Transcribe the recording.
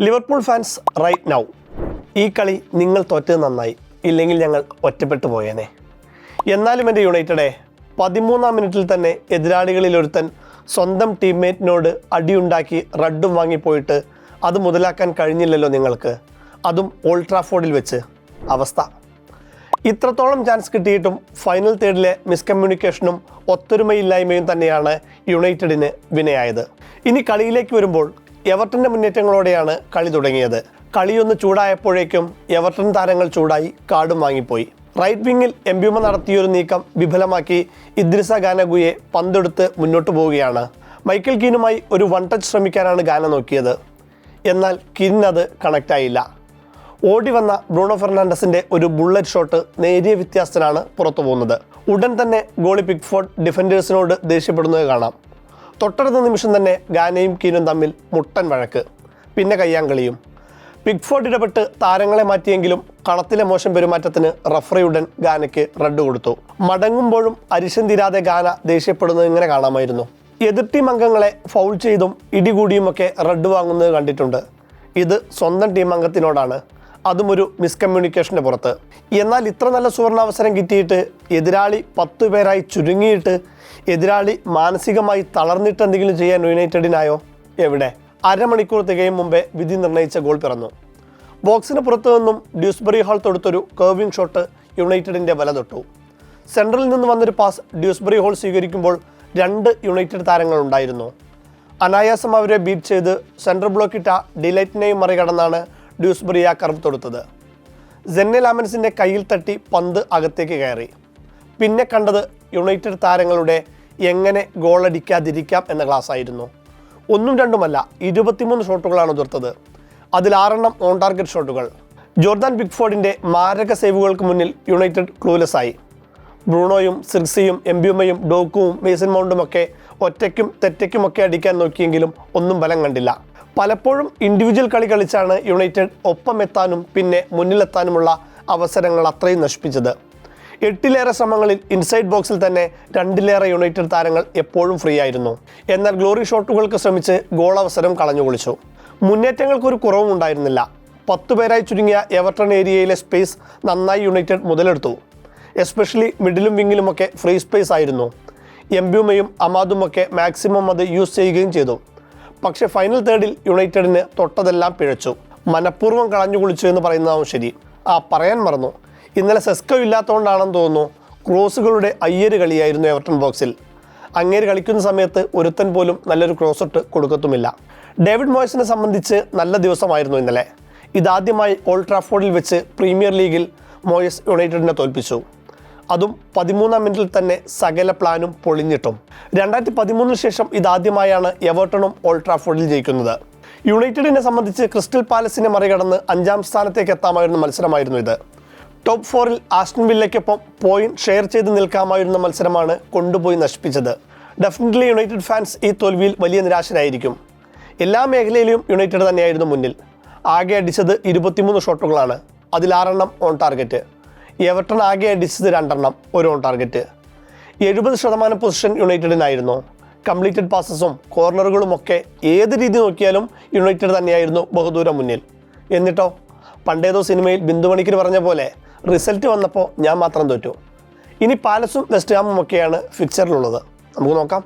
Liverpool fans right now ഈ കളി നിങ്ങൾ തോറ്റത് നന്നായി ഇല്ലെങ്കിൽ ഞങ്ങൾ ഒറ്റപ്പെട്ടു പോയേനെ. എന്നാലും എന്റെ യുണൈറ്റഡെ പതിമൂന്നാം മിനിറ്റിൽ തന്നെ എതിരാളികളിൽ ഒരുത്തൻ സ്വന്തം ടീംമേറ്റിനോട് അടിയുണ്ടാക്കി റഡും വാങ്ങിപ്പോയിട്ട് അത് മുതലാക്കാൻ കഴിഞ്ഞില്ലല്ലോ നിങ്ങൾക്ക്. അതും ഓൾട്രാഫോർഡിൽ വെച്ച്. അവസ്ഥ. ഇത്രത്തോളം ചാൻസ് കിട്ടിയിട്ടും ഫൈനൽ തേർഡിലെ മിസ്കമ്മ്യൂണിക്കേഷനും ഒത്തൊരുമയില്ലായ്മയും തന്നെയാണ് യുണൈറ്റഡിന് വിനയായത്. ഇനി കളിയിലേക്ക് വരുമ്പോൾ എവർട്ടന്റെ മുന്നേറ്റങ്ങളോടെയാണ് കളി തുടങ്ങിയത്. കളിയൊന്ന് ചൂടായപ്പോഴേക്കും എവർട്ടൺ താരങ്ങൾ ചൂടായി കാർഡും വാങ്ങിപ്പോയി. റൈറ്റ് വിങ്ങിൽ എംബ്യൂമ നടത്തിയൊരു നീക്കം വിഫലമാക്കി ഇദ്രിസ ഗാനഗുയെ പന്തെടുത്ത് മുന്നോട്ട് പോവുകയാണ്. മൈക്കിൾ കീനുമായി ഒരു വൺ ടച്ച് ശ്രമിക്കാനാണ് ഗാന നോക്കിയത്. എന്നാൽ കീനത് കണക്റ്റായില്ല ഓടി വന്ന ബ്രൂണോ ഫെർണാണ്ടസിന്റെ ഒരു ബുള്ളറ്റ് ഷോട്ട് നേരിയ വ്യത്യാസത്തിലാണ് പുറത്തു പോകുന്നത്. ഉടൻ തന്നെ ഗോളി പിക്ഫോർഡ് ഡിഫൻഡേഴ്സിനോട് ദേഷ്യപ്പെടുന്നത് കാണാം. തൊട്ടടുത്ത നിമിഷം തന്നെ ഗാനയും കീനും തമ്മിൽ മുട്ടൻ വഴക്ക് പിന്നെ കയ്യാങ്കളിയും. പിക്ഫോർഡ് ഇടപെട്ട് താരങ്ങളെ മാറ്റിയെങ്കിലും കളത്തിലെ മോശം പെരുമാറ്റത്തിന് റഫറി ഉടൻ ഗാനയ്ക്ക് റെഡ് കൊടുത്തു. മടങ്ങുമ്പോഴും അരിശം തീരാതെ ഗാന ദേഷ്യപ്പെടുന്നത് ഇങ്ങനെ കാണാമായിരുന്നു. എതിർ ടീം അംഗങ്ങളെ ഫൗൾ ചെയ്തും ഇടികൂടിയുമൊക്കെ റെഡ് വാങ്ങുന്നത് കണ്ടിട്ടുണ്ട്. ഇത് സ്വന്തം ടീം അംഗത്തിനോടാണ്. അതും ഒരു മിസ്കമ്മ്യൂണിക്കേഷന്റെ പുറത്ത്. എന്നാൽ ഇത്ര നല്ല സുവർണാവസരം കിട്ടിയിട്ട് എതിരാളി പത്തു പേരായി ചുരുങ്ങിയിട്ട് എതിരാളി മാനസികമായി തളർന്നിട്ട് എന്തെങ്കിലും ചെയ്യാൻ യുണൈറ്റഡിനായോ? എവിടെ? അരമണിക്കൂർ തികയും മുമ്പേ വിധി നിർണയിച്ച ഗോൾ പിറന്നു. ബോക്സിന് പുറത്തു നിന്നും ഡ്യൂസ്ബറി ഹാൾ തൊടുത്തൊരു കർവിംഗ് ഷോട്ട് യുണൈറ്റഡിന്റെ വല തൊട്ടു. സെൻട്രലിൽ നിന്ന് വന്നൊരു പാസ് ഡ്യൂസ്ബറി ഹോൾ സ്വീകരിക്കുമ്പോൾ രണ്ട് യുണൈറ്റഡ് താരങ്ങൾ ഉണ്ടായിരുന്നു. അനായാസം അവരെ ബീറ്റ് ചെയ്ത് സെൻട്രൽ ബ്ലോക്കിട്ട ഡിലൈറ്റിനെയും മറികടന്നാണ് ഡ്യൂസ്ബറി ആ കർവ് തൊടുത്തത്. ജെന്നെ ലാമൻസിന്റെ കയ്യിൽ തട്ടി പന്ത് അകത്തേക്ക് കയറി. പിന്നെ കണ്ടത് യുണൈറ്റഡ് താരങ്ങളുടെ എങ്ങനെ ഗോളടിക്കാതിരിക്കാം എന്ന ക്ലാസ് ആയിരുന്നു. ഒന്നും രണ്ടുമല്ല ഇരുപത്തിമൂന്ന് ഷോട്ടുകളാണ് ഉതിർത്തത്. അതിൽ ആറെണ്ണം ഓൺ ടാർഗറ്റ് ഷോട്ടുകൾ. ജോർദാൻ ബിഗ്ഫോർഡിന്റെ മാരക സേവുകൾക്ക് മുന്നിൽ യുണൈറ്റഡ് ക്ലൂലെസ് ആയി. ബ്രൂണോയും സിർസിയും എംബ്യൂമയും ഡോക്കുവും മേസൻ മൗണ്ടുമൊക്കെ ഒറ്റയ്ക്കും തെറ്റയ്ക്കുമൊക്കെ അടിക്കാൻ നോക്കിയെങ്കിലും ഒന്നും ബലം കണ്ടില്ല. പലപ്പോഴും ഇൻഡിവിജ്വൽ കളി കളിച്ചാണ് യുണൈറ്റഡ് ഒപ്പമെത്താനും പിന്നെ മുന്നിലെത്താനുമുള്ള അവസരങ്ങൾ അത്രയും നശിപ്പിച്ചത്. എട്ടിലേറെ ശ്രമങ്ങളിൽ ഇൻസൈഡ് ബോക്സിൽ തന്നെ രണ്ടിലേറെ യുണൈറ്റഡ് താരങ്ങൾ എപ്പോഴും ഫ്രീ ആയിരുന്നു. എന്നാൽ ഗ്ലോറി ഷോട്ടുകൾക്ക് ശ്രമിച്ച് ഗോൾ അവസരം കളഞ്ഞു കുളിച്ചു മുന്നേറ്റങ്ങൾക്കൊരു കുറവും ഉണ്ടായിരുന്നില്ല. പത്തു പേരായി ചുരുങ്ങിയ എവർട്ടൺ ഏരിയയിലെ സ്പേസ് നന്നായി യുണൈറ്റഡ് മുതലെടുത്തു. എസ്പെഷ്യലി മിഡിലും വിങ്ങിലുമൊക്കെ ഫ്രീ സ്പേസ് ആയിരുന്നു. എംബ്യൂമയും അമാദുമൊക്കെ മാക്സിമം അത് യൂസ് ചെയ്യുകയും ചെയ്തു. പക്ഷേ ഫൈനൽ തേർഡിൽ യുണൈറ്റഡിന് തൊട്ടതെല്ലാം പിഴച്ചു. മനഃപൂർവം കളഞ്ഞു കുളിച്ചു എന്ന് പറയുന്നതാവും ശരി. ആ പറയാൻ മറന്നു. ഇന്നലെ സെസ്കോ ഇല്ലാത്തതുകൊണ്ടാണെന്ന് തോന്നുന്നു ക്രോസുകളുടെ അയ്യര് കളിയായിരുന്നു എവർട്ടൺ ബോക്സിൽ. അങ്ങേര് കളിക്കുന്ന സമയത്ത് ഒരുത്തൻ പോലും നല്ലൊരു ക്രോസൊട്ട് കൊടുക്കത്തുമില്ല. ഡേവിഡ് മോയ്സിനെ സംബന്ധിച്ച് നല്ല ദിവസമായിരുന്നു ഇന്നലെ. ഇതാദ്യമായി ഓൾഡ് ട്രാഫോർഡിൽ വെച്ച് പ്രീമിയർ ലീഗിൽ മോയസ് യുണൈറ്റഡിനെ തോൽപ്പിച്ചു. അതും പതിമൂന്നാം മിനിറ്റിൽ തന്നെ സകല പ്ലാനും പൊളിഞ്ഞിട്ടും. രണ്ടായിരത്തി പതിമൂന്നിന് ശേഷം ഇതാദ്യമായാണ് എവർട്ടണും ഓൾട്രാഫോർഡിൽ ജയിക്കുന്നത്. യുണൈറ്റഡിനെ സംബന്ധിച്ച് ക്രിസ്റ്റൽ പാലസിനെ മറികടന്ന് അഞ്ചാം സ്ഥാനത്തേക്ക് എത്താമായിരുന്ന മത്സരമായിരുന്നു ഇത്. ടോപ്പ് ഫോറിൽ ആസ്റ്റൺ വില്ലയ്ക്കൊപ്പം പോയിന്റ് ഷെയർ ചെയ്ത് നിൽക്കാമായിരുന്ന മത്സരമാണ് കൊണ്ടുപോയി നശിപ്പിച്ചത്. ഡെഫിനറ്റ്ലി യുണൈറ്റഡ് ഫാൻസ് ഈ തോൽവിയിൽ വലിയ നിരാശരായിരിക്കും. എല്ലാ മേഖലയിലും യുണൈറ്റഡ് തന്നെയായിരുന്നു മുന്നിൽ. ആകെ അടിച്ചത് ഇരുപത്തിമൂന്ന് ഷോട്ടുകളാണ്. അതിൽ ആറെണ്ണം ഓൺ ടാർഗറ്റ് എവർട്ടൺ ആകെ അടിച്ചത് രണ്ടെണ്ണം ഒരു ഓൺ ടാർഗറ്റ് എഴുപത് ശതമാനം പൊസിഷൻ യുണൈറ്റഡിനായിരുന്നു. കംപ്ലീറ്റഡ് പാസസും കോർണറുകളും ഒക്കെ ഏത് രീതി നോക്കിയാലും യുണൈറ്റഡ് തന്നെയായിരുന്നു ബഹുദൂരം മുന്നിൽ. എന്നിട്ടോ പണ്ടേതോ സിനിമയിൽ ബിന്ദുമണിക്കർ പറഞ്ഞ പോലെ റിസൾട്ട് വന്നപ്പോൾ ഞാൻ മാത്രം തോറ്റു. ഇനി പാലസും വെസ്റ്റ് ഹാമും ഒക്കെയാണ് ഫിക്ചറിലുള്ളത് നമുക്ക് നോക്കാം.